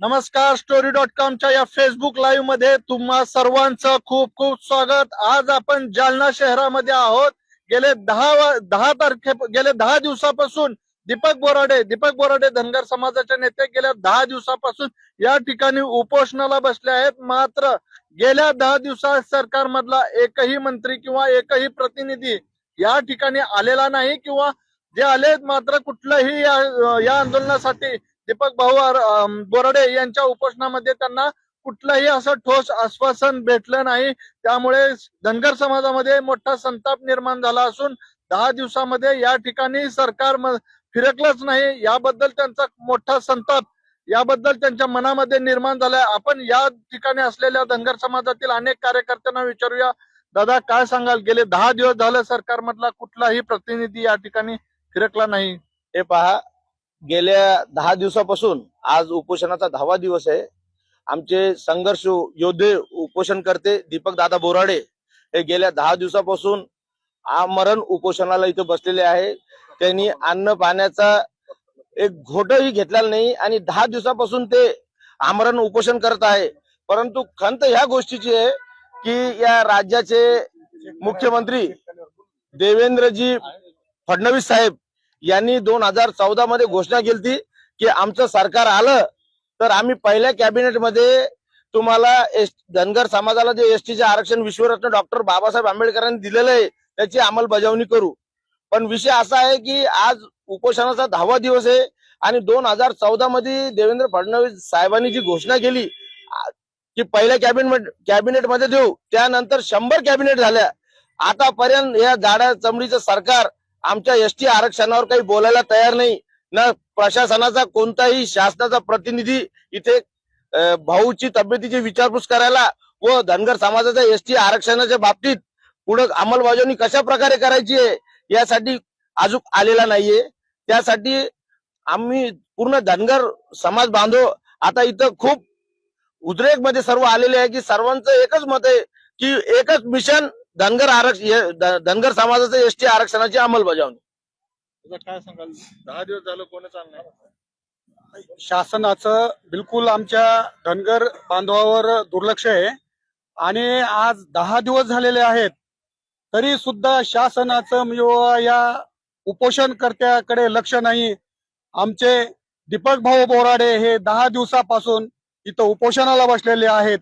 नमस्कार story dot कॉमच्या या फेसबुक लाईव्हमध्ये तुम्हा सर्वांचं खूप खूप स्वागत. आज आपण जालना शहरामध्ये आहोत. गेले दहा दहा तारखे गेले दहा दिवसापासून दीपक बोराडे दीपक बोराडे धनगर समाजाचे नेते गेल्या दहा दिवसापासून या ठिकाणी उपोषणाला बसले आहेत. मात्र गेल्या दहा दिवसात सरकारमधला एकही मंत्री किंवा एकही प्रतिनिधी या ठिकाणी आलेला नाही किंवा जे आलेत मात्र कुठलंही या या आंदोलनासाठी दीपक भाऊ आर- बोराडे यांच्या उपोषणामध्ये त्यांना कुठलंही असं ठोस आश्वासन भेटलं नाही. त्यामुळे धनगर समाजामध्ये मोठा संताप निर्माण झाला असून दहा दिवसामध्ये या ठिकाणी सरकार फिरकलंच नाही. याबद्दल त्यांचा मोठा संताप याबद्दल त्यांच्या मनामध्ये निर्माण झालाय. आपण या ठिकाणी असलेल्या धनगर समाजातील अनेक कार्यकर्त्यांना विचारूया. दादा काय सांगाल? गेले दहा दिवस झालं सरकारमधला कुठलाही प्रतिनिधी या ठिकाणी फिरकला नाही. हे पहा गेल्या दहा दिवसापासून आज उपोषणाचा दहावा दिवस आहे. आमचे संघर्ष योद्धे उपोषण करते. दीपक दादा बोराडे हे गेल्या दहा दिवसापासून आमरण उपोषणाला इथं बसलेले आहे. त्यांनी अन्न पाण्याचा एक घोटही घेतलेला नाही आणि दहा दिवसापासून ते आमरण उपोषण करत आहे. परंतु खंत ह्या गोष्टीची आहे की या राज्याचे मुख्यमंत्री देवेंद्रजी फडणवीस साहेब यांनी दोन हजार चौदा मध्ये घोषणा केली की आमचं सरकार आलं तर आम्ही पहिल्या कॅबिनेटमध्ये तुम्हाला एस धनगर समाजाला जे एसटीचे आरक्षण विश्वरत्न डॉक्टर बाबासाहेब आंबेडकरांनी दिलेलं आहे त्याची अंमलबजावणी करू. पण विषय असा आहे की आज उपोषणाचा दहावा दिवस आहे आणि दोन हजार चौदा मध्ये देवेंद्र फडणवीस साहेबांनी जी घोषणा केली की पहिल्या कॅबिनेट कॅबिनेटमध्ये देऊ त्यानंतर शंभर कॅबिनेट झाल्या. आतापर्यंत या जाड्या चमडीचं सरकार आमच्या एसटी आरक्षणावर काही बोलायला तयार नाही. ना प्रशासनाचा कोणताही शासनाचा प्रतिनिधी इथे भाऊची तब्येतीची विचारपूस करायला व धनगर समाजाच्या एसटी आरक्षणाच्या बाबतीत पुढे अंमलबजावणी कशा प्रकारे करायची आहे यासाठी अजून आलेला नाहीये. त्यासाठी आम्ही पूर्ण धनगर समाज बांधव आता इथं खूप उद्रेकमध्ये सर्व आलेले आहे की सर्वांचं एकच मत आहे की एकच मिशन धनगर आरक्षण धनगर समाजाचं एसटी आरक्षणाची अंमलबजावणी. काय सांगाल? दहा दिवस झालं कोणच शासनाचं बिलकुल आमच्या धनगर बांधवावर दुर्लक्ष आहे. आणि आज दहा दिवस झालेले आहेत तरी सुद्धा शासनाचं म्हणजे या उपोषणकर्त्याकडे लक्ष नाही. आमचे दीपक भाऊ बोराडे हे दहा दिवसापासून इथं उपोषणाला बसलेले आहेत.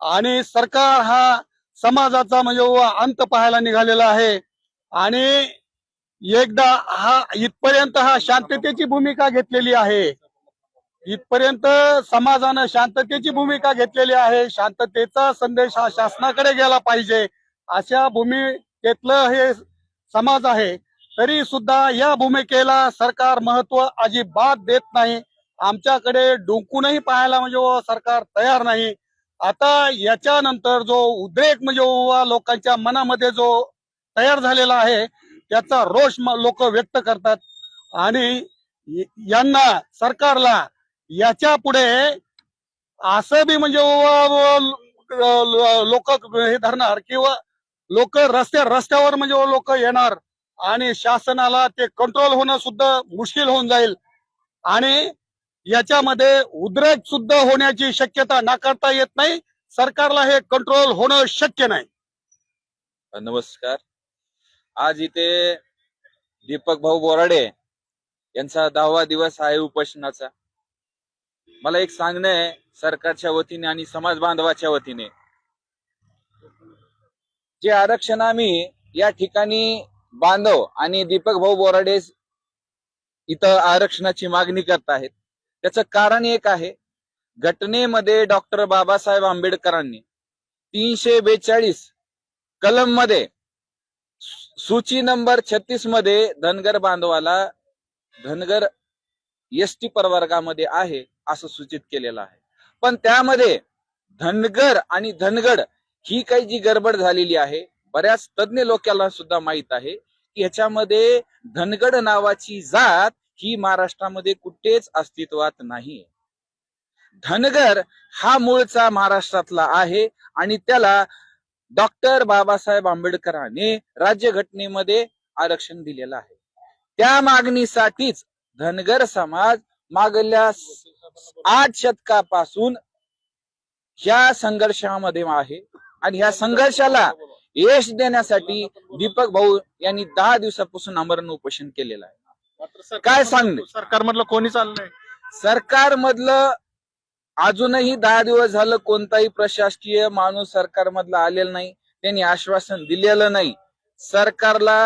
आणि सरकार हा समाजाचा म्हणजे व अंत पाहायला निघालेला आहे. आणि एकदा हा इथपर्यंत हा शांततेची भूमिका घेतलेली आहे. इथपर्यंत समाजानं शांततेची भूमिका घेतलेली आहे. शांततेचा संदेश हा शासनाकडे गेला पाहिजे. अशा भूमिकेतलं हे समाज आहे. तरी सुद्धा या भूमिकेला सरकार महत्त्व अजिबात देत नाही. आमच्याकडे डोंकूनही पाहायला म्हणजे व सरकार तयार नाही. आता याच्यानंतर जो उद्रेक म्हणजे लोकांच्या मनामध्ये जो तयार झालेला आहे त्याचा रोष लोक व्यक्त करतात. आणि यांना सरकारला याच्यापुढे असं बी म्हणजे लोक हे धरणार किंवा लोक रस्त्या रस्त्यावर म्हणजे लोक येणार आणि शासनाला ते कंट्रोल होणं सुद्धा मुश्किल होऊन जाईल. आणि याच्यामध्ये उद्रेक सुद्धा होण्याची शक्यता नाकारता येत नाही. सरकारला हे कंट्रोल होणं शक्य नाही. नमस्कार. आज इथे दीपक भाऊ बोराडे यांचा दहावा दिवस आहे उपोषणाचा. मला एक सांगणं आहे सरकारच्या वतीने आणि समाज बांधवाच्या वतीने. जे आरक्षण आम्ही या ठिकाणी बांधव आणि दीपक भाऊ बोराडे इथं आरक्षणाची मागणी करत आहेत. त्याचं कारण एक आहे. घटनेमध्ये डॉक्टर बाबासाहेब आंबेडकरांनी तीनशे बेचाळीस कलममध्ये सूची नंबर छत्तीसमध्ये धनगर बांधवाला धनगर एस टी प्रवर्गामध्ये आहे असं सूचित केलेलं आहे. पण त्यामध्ये धनगर आणि धनगड ही काही जी गडबड झालेली आहे बऱ्याच तज्ज्ञ लोकांना सुद्धा माहीत आहे की ह्याच्यामध्ये धनगड नावाची जात ही महाराष्ट्रामध्ये कुठेच अस्तित्वात नाही धनगर हा मूळचा महाराष्ट्रातला आहे आणि त्याला डॉक्टर बाबासाहेब आंबेडकरांनी राज्यघटनेमध्ये आरक्षण दिलेलं आहे. त्या मागणीसाठीच धनगर समाज मागल्या आठ शतकापासून ह्या संघर्षामध्ये आहे आणि ह्या संघर्षाला यश देण्यासाठी दीपक भाऊ यांनी दहा दिवसापासून आमरण उपोषण केलेलं आहे. काय सांगणे? सरकारमधलं कोणी चाललंय? सरकारमधलं अजूनही दहा दिवस झालं कोणताही प्रशासकीय माणूस सरकारमधला आलेला नाही. त्यांनी आश्वासन दिलेलं नाही. सरकारला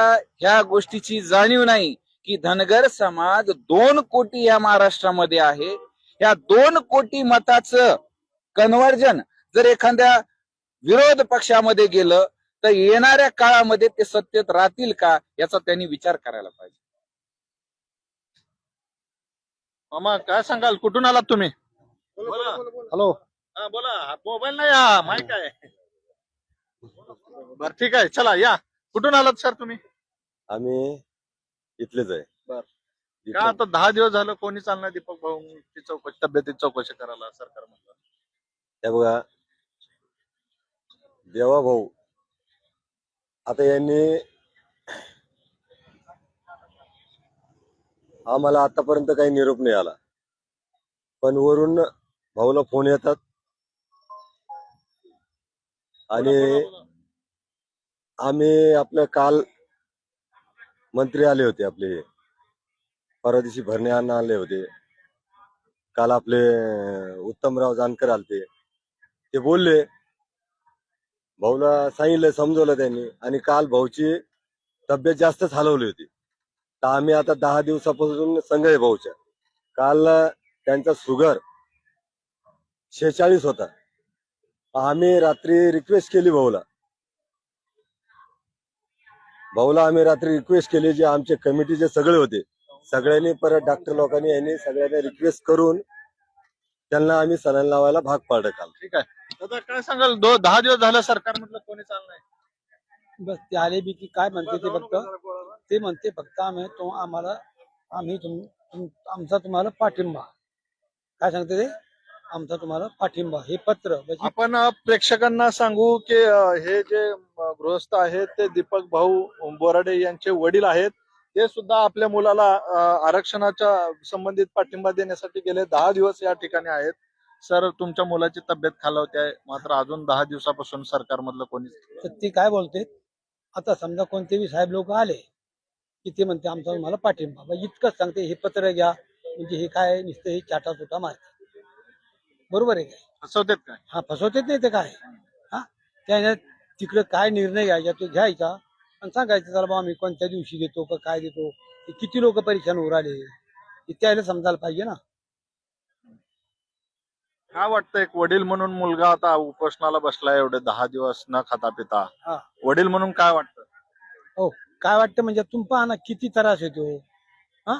ह्या गोष्टीची जाणीव नाही की धनगर समाज दोन कोटी या महाराष्ट्रामध्ये आहे. या दोन कोटी मताचं कन्वर्जन जर एखाद्या विरोध पक्षामध्ये गेलं तर येणाऱ्या काळामध्ये ते सत्तेत राहतील का याचा त्यांनी विचार करायला पाहिजे. मामा काय सांगाल? कुठून आलात तुम्ही? बोला. हॅलो. हा, बोला. मोबाईल नाही हा माहीत आहे. बर ठीक आहे. चला या. कुठून आलात सर तुम्ही? आम्ही इथलेच आहे. बर. इथलं- का आता दहा दिवस झालं कोणी चालणार दीपक भाऊ ची चौकशी तब्येतीची चौकशी करायला सरकार हे बघा. देवा भाऊ आता यांनी आम्हाला आतापर्यंत काही निरोप नाही आला. पण वरून भाऊला फोन येतात. आणि आम्ही आपलं काल मंत्री आले होते आपले. परवा दिवशी भरणे अण्णा आले होते. काल आपले उत्तमराव जानकर आलते. ते बोलले. भाऊला सांगितलं समजवलं त्यांनी. आणि काल भाऊची तब्येत जास्तच हलवली होती. तर आम्ही आता दहा दिवसापासून संघ भाऊच्या. काल त्यांचा शुगर शेचाळीस होता. आम्ही रात्री रिक्वेस्ट केली भाऊला. भाऊला आम्ही रात्री रिक्वेस्ट केली जे आमचे कमिटीचे सगळे होते. सगळ्यांनी परत डॉक्टर लोकांनी यांनी सगळ्यांनी रिक्वेस्ट करून त्यांना आम्ही सणाला लावायला भाग पाडत काल. ठीक आहे. दादा काय सांगाल? दो दहा दिवस झाला सरकार म्हटलं कोणी चालणार बस ते आले बी की काय म्हणते ते फक्त? ते म्हणते फक्त आम्ही तो आम्हाला आम्ही तुम तुम- आमचा तुम्हाला पाठिंबा. काय सांगते ते? आमचा तुम्हाला पाठिंबा. हे पत्र म्हणजे आपण अ, प्रेक्षकांना सांगू की अ, हे जे अ, गृहस्थ आहेत ते दीपक भाऊ बोराडे यांचे वडील आहेत. ते सुद्धा आपल्या मुलाला अ, आरक्षणाच्या संबंधित पाठिंबा देण्यासाठी गेले दहा दिवस या ठिकाणी आहेत. सर तुमच्या मुलाची तब्येत खालावते आहे. मात्र अजून दहा दिवसापासून सरकारमधलं कोणीच तर ते काय बोलते? आता समजा कोणते बी साहेब लोक आले की ते म्हणते आमचा तुम्हाला पाठिंबा. मग इतकंच सांगते हे पत्र घ्या म्हणजे हे काय नुसतं हे चाटा चुटा मारते बरोबर आहे काय? फसवतेत काय? हा फसवतेच नाही ते काय? हा? त्याने तिकडे काय निर्णय घ्यायचा तो घ्यायचा आणि सांगायचं चला बा आम्ही कोणत्या दिवशी देतो का काय देतो? किती लोक परीक्षण उराले हे त्याला समजायला पाहिजे ना. काय वाटतं एक वडील म्हणून मुलगा आता उपोषणाला बसला एवढे दहा दिवस न खाता पिता. हा. वडील म्हणून काय वाटतं? हो काय वाटतं म्हणजे तुम्ही पहा ना किती त्रास येतो हा?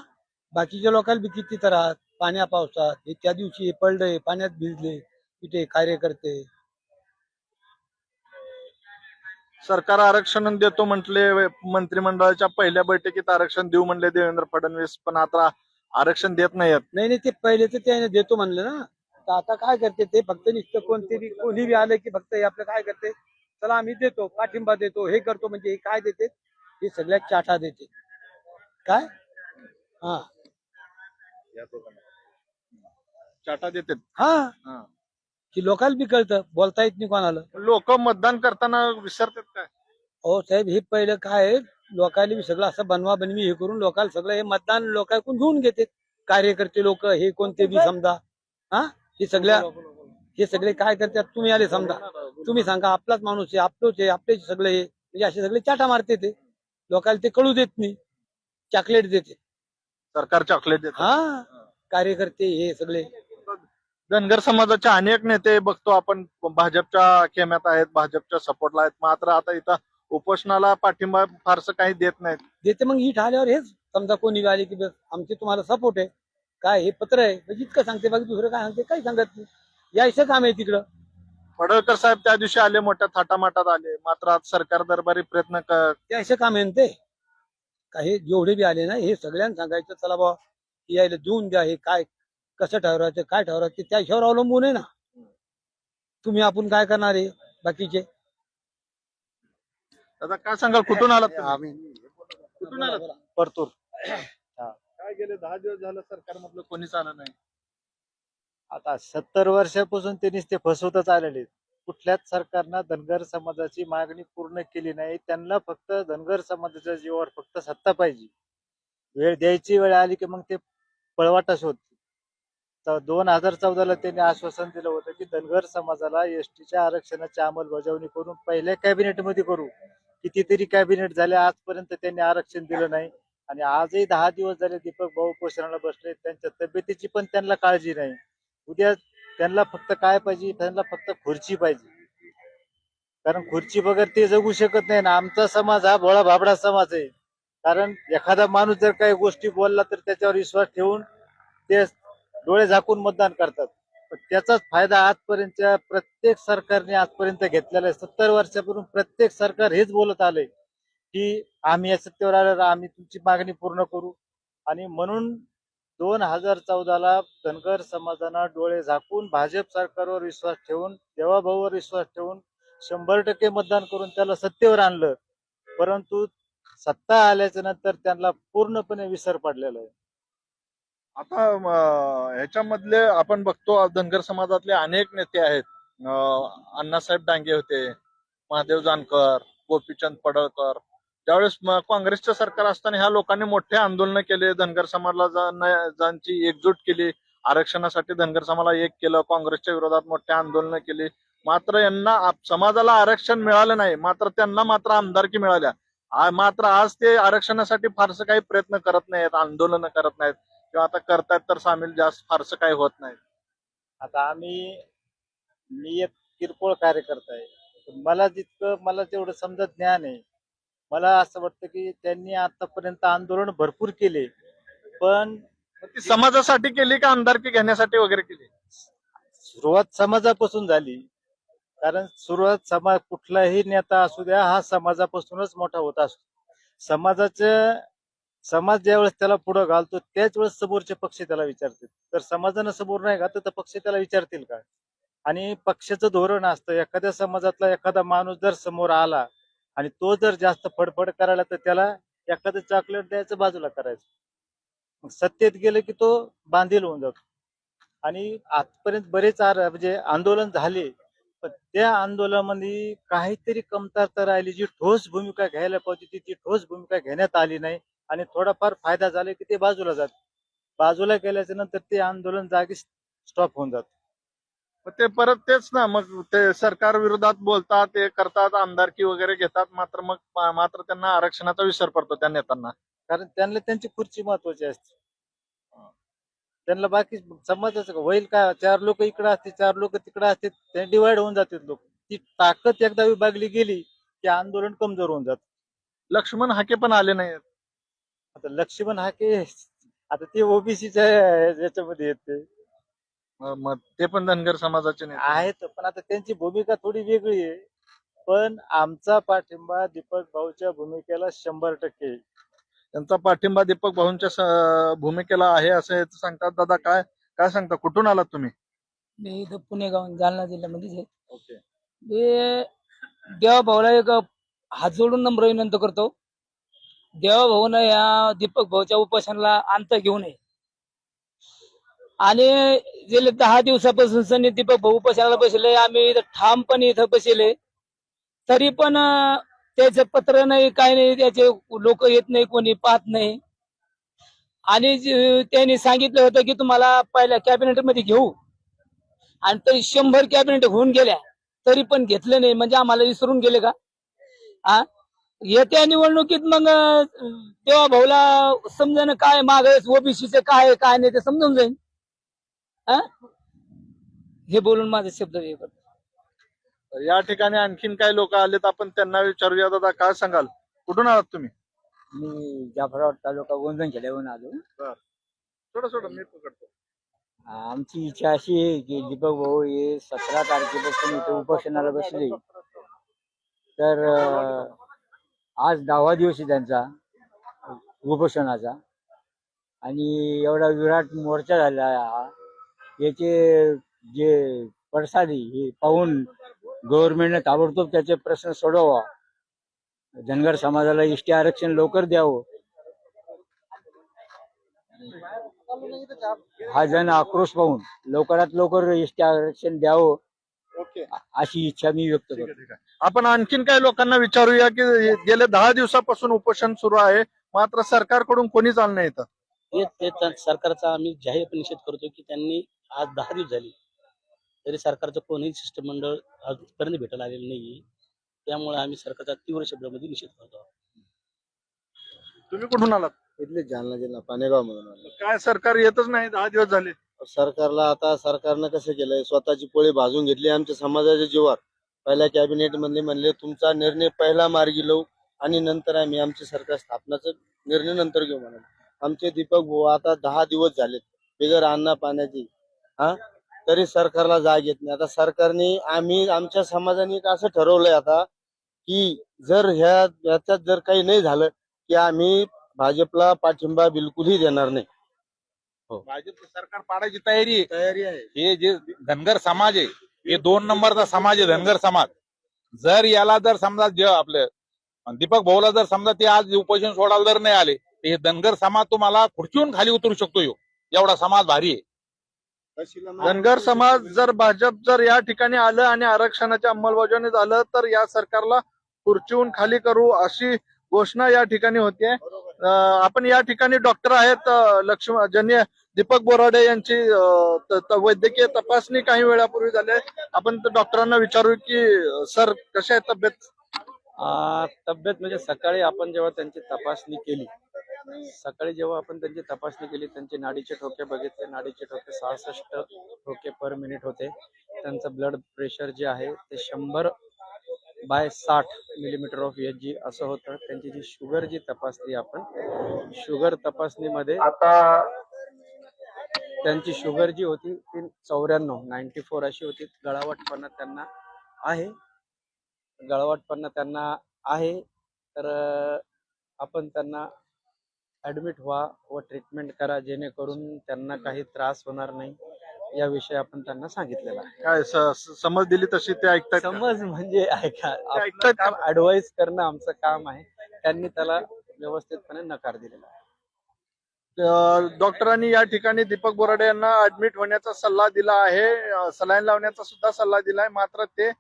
बाकीच्या लोकांना बी किती त्रास. पाण्या पावसात हे त्या दिवशी हे पडले पाण्यात भिजले तिथे कार्यकर्ते सरकार आरक्षण देतो म्हटले मंत्रिमंडळाच्या पहिल्या बैठकीत आरक्षण देऊ म्हणले देवेंद्र फडणवीस पण आता आरक्षण देत नाहीयेत. नाही नाही ते पहिले तर त्याने देतो म्हणलं ना. तर आता काय करते ते फक्त नुसतं कोणते बी कोणी बी आलं की फक्त हे आपलं काय करते? चला आम्ही देतो पाठिंबा देतो हे करतो म्हणजे हे काय देते? हे सगळ्यात चाटा देते. काय? हा. चाटा देतात हा. की लोकांना बी कळतं बोलता येत नाही कोणाला. लोक मतदान करताना विसरतात काय? हो साहेब हे पहिलं काय आहे, लोकांनी बी सगळं असं बनवा बनवी हे करून लोकांना सगळं हे मतदान लोकांकडून घेऊन घेते. कार्यकर्ते लोक हे कोणते बी समजा. हा? हे सगळ्या हे सगळे काय करतात? तुम्ही आले समजा. तुम्ही सांगा आपलाच माणूस आहे आपलोच आहे आपलेच सगळे हे म्हणजे असे सगळे चाटा मारते ते. लोकांना ते कळू देत नाही. चॉकलेट देते. सरकार चॉकलेट देत. हा. कार्यकर्ते हे सगळे. धनगर समाजाचे अनेक नेते बघतो आपण. भाजपच्या खेम्यात आहेत भाजपच्या सपोर्टला आहेत. मात्र आता इथं उपोषणाला पाठिंबा फारसं काही देत नाहीत. देते मग हिट आल्यावर हेच. समजा कोणी आले की बस आमचे तुम्हाला सपोर्ट आहे. काय हे पत्र आहे? म्हणजे इतकं सांगते. बाकी दुसरं काय सांगते? काही सांगत नाही. यायचं काम आहे तिकडं. पडळकर साहेब त्या दिवशी आले मोठ्या थाटामाटात आले. मात्र आज सरकार दरबारी प्रयत्न क- यायचं काम आहे ना ते? का हे जेवढे बी आले ना हे सगळ्यांना सांगायचं चला बा यायला देऊन द्या. हे काय कसं ठरवायचं काय ठरवायचं त्या हिशोबावर अवलंबून आहे ना. तुम्ही आपण काय करणार आहे? बाकीचे. आता काय सांगाल? कुठून आलात तुम्ही? कुठून आलात? परतूर. काय गेले दहा दिवस झालं सरकारमधलं कोणीच आलं नाही. आता सत्तर वर्षापासून ते नुसते फसवतच आलेले कुठल्याच सरकारनं धनगर समाजाची मागणी पूर्ण केली नाही. त्यांना फक्त धनगर समाजाच्या जीवावर फक्त सत्ता पाहिजे. वेळ द्यायची वेळ आली की मग ते पळवाटा शोधते तर दोन हजार चौदाला त्यांनी आश्वासन दिलं होतं की धनगर समाजाला एसटीच्या आरक्षणाची अंमलबजावणी करून पहिल्या कॅबिनेटमध्ये करू. कितीतरी कॅबिनेट झाले आजपर्यंत त्यांनी आरक्षण दिलं नाही. आणि आजही दहा दिवस झाले दीपक भाऊ पोषणाला बसले त्यांच्या तब्येतीची पण त्यांना काळजी नाही. उद्या त्यांना फक्त काय पाहिजे? त्यांना फक्त खुर्ची पाहिजे. कारण खुर्ची बगैर ते जगू शकत नाही ना. आमचा समाज हा भोळा भाबडा समाज आहे. कारण एखादा माणूस जर काही गोष्टी बोलला तर त्याच्यावर विश्वास ठेवून ते डोळे झाकून मतदान करतात. पण त्याचाच फायदा आजपर्यंतच्या प्रत्येक सरकारने आजपर्यंत घेतलेला आहे. सत्तर वर्षापूर्वी प्रत्येक सरकार हेच बोलत आलंय. की आम्ही या सत्तेवर आल्यावर आम्ही तुमची मागणी पूर्ण करू. आणि म्हणून दोन हजार चौदाला धनगर समाजानं डोळे झाकून भाजप सरकारवर विश्वास ठेवून देवाभाऊवर विश्वास ठेवून शंभर टक्के मतदान करून त्याला सत्तेवर आणलं. परंतु सत्ता आल्याच्यानंतर त्यांना पूर्णपणे विसर पडलेला आहे. आता ह्याच्यामधले आपण बघतो धनगर समाजातले अनेक नेते आहेत. अण्णासाहेब डांगे होते महादेव जानकर गोपीचंद पडळकर त्यावेळेस काँग्रेसचं सरकार असताना ह्या लोकांनी मोठे आंदोलन केले धनगर समाजाला एकजूट केली आरक्षणासाठी धनगर समाजाला एक केलं काँग्रेसच्या विरोधात मोठे आंदोलन केली. मात्र यांना समाजाला आरक्षण मिळालं नाही मात्र त्यांना मात्र आमदारकी मिळाल्या. मात्र आज ते आरक्षणासाठी फारसं काही प्रयत्न करत नाहीत आंदोलन करत नाहीत. किंवा आता करतायत तर सामील जास्त फारसं काही होत नाही. आता आम्ही मी एक किरकोळ कार्यकर्ता आहे. मला जितकं मला तेवढं समजा ज्ञान आहे मला असं वाटतं की त्यांनी आतापर्यंत आंदोलन भरपूर केले पण ती समाजासाठी केली का आमदारकी घेण्यासाठी वगैरे केली? सुरुवात समाजापासून झाली. कारण सुरुवात समाज कुठलाही नेता असू द्या हा समाजापासूनच मोठा होत असतो. समाजाचं समाज ज्यावेळेस त्याला पुढे घालतो त्याच वेळेस समोरचे पक्ष त्याला विचारतील. तर समाजानं समोर नाही घातलं तर पक्ष त्याला विचारतील का आणि पक्षाचं धोरण असतं एखाद्या समाजातला एखादा माणूस जर समोर आला आणि तो जर जास्त फडफड करायला तर त्याला एखादं चॉकलेट द्यायचं बाजूला करायचं. मग सत्तेत गेलं की तो बांधील होऊन जातो. आणि आजपर्यंत बरेच म्हणजे आंदोलन झाले पण त्या आंदोलनामध्ये काहीतरी कमतरता राहिली जी ठोस भूमिका घ्यायला पाहिजे ती ती ठोस भूमिका घेण्यात आली नाही. आणि थोडाफार फायदा झाला की ते बाजूला जात. बाजूला गेल्याच्यानंतर ते आंदोलन जागी स्टॉप होऊन जातं. ते परत तेच ना मग ते सरकार विरोधात बोलतात ते करतात आमदारकी वगैरे घेतात मात्र मग मा- मात्र त्यांना आरक्षणाचा विसर पडतो त्या नेत्यांना. कारण त्यांना त्यांची खुर्ची महत्वाची असते. त्यांना बाकी समाजाचं का होईल का? चार लोक इकडे असते चार लोक तिकडे असते ते डिवाइड होऊन जातात लोक. ती ताकद एकदा विभागली गेली की आंदोलन कमजोर होऊन जात. लक्ष्मण हाके पण आले नाहीत आता लक्ष्मण हाके आता ते ओबीसीच्या याच्यामध्ये येते मग ते पण धनगर समाजाचे नेते आहेत. पण आता त्यांची भूमिका थोडी वेगळी आहे. पण आमचा पाठिंबा दीपक भाऊच्या भूमिकेला शंभर टक्के आहे. त्यांचा पाठिंबा दीपक भाऊंच्या स- भूमिकेला आहे असं सांगतात. दादा काय काय सांगता? कुठून आलात तुम्ही? मी इथं पुणेगाव जालना जिल्ह्यामध्येच आहे. ओके. मी देवा भाऊला एक हात जोडून नम्र विनंती करतो. देवा भाऊनं या दीपक भाऊच्या उपोषणाला अंत घेऊ नये आणि गेले दहा दिवसापासून सनी दीपक भाऊ उपोषणाला बसले. आम्ही इथं ठामपणे इथं बसले. तरी पण त्याचं पत्र नाही काय नाही त्याचे लोक येत नाही कोणी पाहत नाही. आणि त्यांनी सांगितलं होतं की तुम्हाला पहिल्या कॅबिनेटमध्ये घेऊ. आणि तरी शंभर कॅबिनेट होऊन गेल्या. तरी पण घेतले नाही. म्हणजे आम्हाला विसरून गेले का? हा येत्या निवडणुकीत मग तेव्हा भाऊला समजा काय मागायच ओबीसीचं काय काय नाही ते समजून जाईल हे? बोलून माझे शब्द हे या ठिकाणी आणखीन काही लोक आलेत आपण त्यांना विचारूया. दादा काय सांगाल? कुठून आलात तुम्ही? मी जाफराबाद तालुका गोंधन खेड्यावरून आलो थोडं थोडं मी पकडतो. आमची इच्छा अशी आहे की दीपक भाऊ हे सतरा तारखेपासून इथे उपोषणाला बसले. तर अं, आज दहावा दिवस आहे त्यांचा उपोषणाचा. आणि एवढा विराट मोर्चा झाला हा. याचे जे पडसादी हे पाहून गव्हर्नमेंटने ताबडतोब त्याचे प्रश्न सोडवा धनगर समाजाला एसटी आरक्षण लवकर द्यावं. हा जन आक्रोश पाहून लवकरात लवकर एसटी आरक्षण द्यावं ओके. अशी इच्छा मी व्यक्त करतो. आपण आणखीन काही लोकांना विचारूया की गेले दहा दिवसापासून उपोषण सुरू आहे मात्र सरकारकडून कोणीच आलं नाही इथं? ते ते त्या सरकारचा आम्ही जाहीर निषेध करतो की त्यांनी आज दहा दिवस झाले. तरी सरकारचं कोणीही शिष्टमंडळ आजपर्यंत भेटायला आलेलं नाही त्यामुळे आम्ही सरकारचा तीव्र शब्दामध्ये निषेध करतो तुम्ही कुठून आलात? इथले जालना जिल्हा पानेगाव मधून आलो. काय सरकार येतच नाही दहा दिवस झाले. सरकारला आता सरकारनं कसं केलंय? स्वतःची पोळी भाजून घेतली. आमच्या समाजाच्या जीवावर. पहिल्या कॅबिनेटमध्ये म्हणले तुमचा निर्णय पहिला मार्गी लावू आणि नंतर आम्ही आमची सरकार स्थापनाचा निर्णय नंतर घेऊ म्हणाले आमचे दीपक भाऊ आता दहा दिवस झालेत. बिगर अन्न पाण्याची हा? तरी सरकारला जाग येत नाही. आता सरकारने आम्ही आमच्या समाजाने एक असं ठरवलंय आता की जर ह्या याच्यात जर काही नाही झालं की आम्ही भाजपला पाठिंबा बिलकुलही देणार नाही. भाजपचं सरकार पाडायची तयारी तयारी आहे. हे जे धनगर समाज आहे हे दोन नंबरचा समाज आहे धनगर समाज. जर याला जर समजा जे आपले दीपक भाऊला जर समजा ते आज उपोषण सोडायला जर नाही आले तर हे धनगर समाज तुम्हाला खुर्चीहून खाली उतरू शकतो. एवढा समाज भारी आहे. धनगर समाज जर भाजप जर या ठिकाणी आलं आणि आरक्षणाच्या अंमलबजावणी झालं तर या सरकारला खुर्चीहून खाली करू अशी घोषणा या ठिकाणी होते. आपण या ठिकाणी डॉक्टर आहेत लक्ष्मण ज्यांनी दीपक बोराडे यांची वैद्यकीय तपासणी काही वेळापूर्वी झाली आहे. आपण डॉक्टरांना विचारू की सर कशा आहे तब्येत? तब्येत म्हणजे सकाळी आपण जेव्हा त्यांची तपासणी केली सकाळी जेव्हा आपण त्यांची तपासणी केली त्यांचे नाडीचे ठोके बघितले. नाडीचे ठोके सहासष्ट ठोके पर मिनिट होते. त्यांचं ब्लड प्रेशर जे आहे ते शंभर बाय साठ मिलीमीटर ऑफ एच जी असं होतं. त्यांची जी शुगर जी तपासली आपण शुगर तपासणीमध्ये आता त्यांची शुगर जी होती ती चौऱ्याण्णव नाईन्टी फोर अशी होती. गळावटपणा त्यांना आहे. गळावटपणा त्यांना आहे. तर आपण त्यांना ऍडमिट व्हा व ट्रीटमेंट करा जेणेकरून त्यांना काही त्रास होणार नाही. याविषयी आपण त्यांना सांगितलेलं आहे. काय स- स- समज दिली तशी ते ऐकतात का? समज म्हणजे ऐका आपलं ऐकतात का? ऍडवाइस करणं आमचं काम आहे. त्यांनी त्याला व्यवस्थितपणे नकार दिलेला आहे. अं, डॉक्टरांनी या ठिकाणी दीपक बोराडे यांना ऍडमिट होण्याचा सल्ला दिला आहे. सलाईन लावण्याचा सुद्धा सल्ला दिलाय. मात्र ते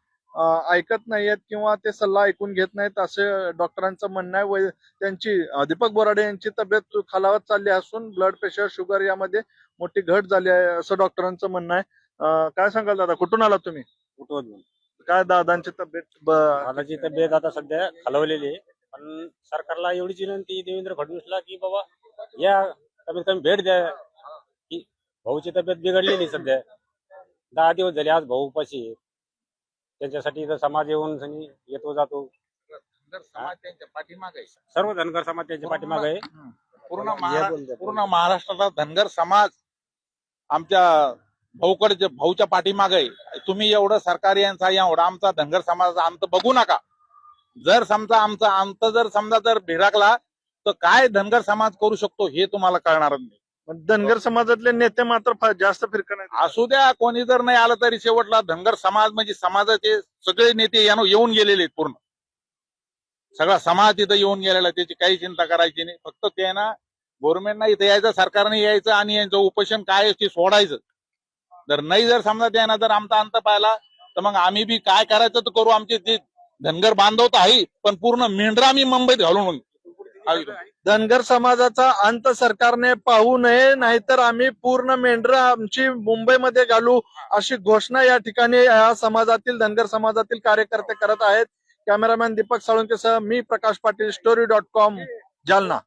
ऐकत नाहीयेत किंवा ते सल्ला ऐकून घेत नाहीत असे डॉक्टरांचं म्हणणं आहे. व त्यांची दीपक बोराडे यांची तब्येत खालावत चालली असून ब्लड प्रेशर शुगर यामध्ये मोठी घट झाली आहे असं डॉक्टरांचं म्हणणं आहे. काय सांगाल दादा? कुठून आला तुम्ही? काय दादांची तब्येत दादाची तब्येत आता सध्या खालवलेली आहे. पण सरकारला एवढीच विनंती देवेंद्र फडणवीसला की बाबा या कमीत कमी भेट द्या. की भाऊची तब्येत बिघडलेली सध्या. दहा दिवस झाले आज भाऊ उपाशी आहे. त्यांच्यासाठी इथं समाज येऊन सनी येतो जातो. धनगर समाज त्यांच्या पाठीमागे आहे. सर्व धनगर समाज त्यांच्या पाठीमागे आहे. पूर्ण महारा- पूर्ण महाराष्ट्राचा धनगर समाज आमच्या भाऊकडे भाऊच्या पाठीमागे आहे. तुम्ही एवढं सरकारी यांचा एवढा आमचा धनगर समाजाचा अंत बघू नका. जर समजा आमचा अंत जर समजा जर भिराकला तर काय धनगर समाज करू शकतो हे तुम्हाला कळणार नाही. पण धनगर समाजातले नेते मात्र फार जास्त फिरकत नाही असू द्या कोणी जर नाही आलं तरी शेवटला धनगर समाज म्हणजे समाजाचे सगळे नेते यानं येऊन गेलेले आहेत पूर्ण. सगळा समाज तिथं येऊन गेलेला त्याची काही चिंता करायची नाही. फक्त ते ना गव्हर्नमेंटना इथं यायचं सरकारने यायचं आणि यांचं उपोषण काय आहे ते सोडायचं. जर नाही जर समजा त्यांना जर आमचा अंत पाहिला तर मग आम्ही बी काय करायचं तर करू आमचे ते धनगर बांधव तर आहे पण पूर्ण मेंढरा आम्ही मुंबईत घालून धनगर समाजाचा अंत सरकारने पाहू नये नाहीतर आम्ही पूर्ण मेंढर आमची मुंबईमध्ये घालू अशी घोषणा या ठिकाणी या समाजातील धनगर समाजातील कार्यकर्ते करत आहेत. कॅमेरामॅन दीपक साळुंकेसह मी Prakash Patil story dot com Jalna.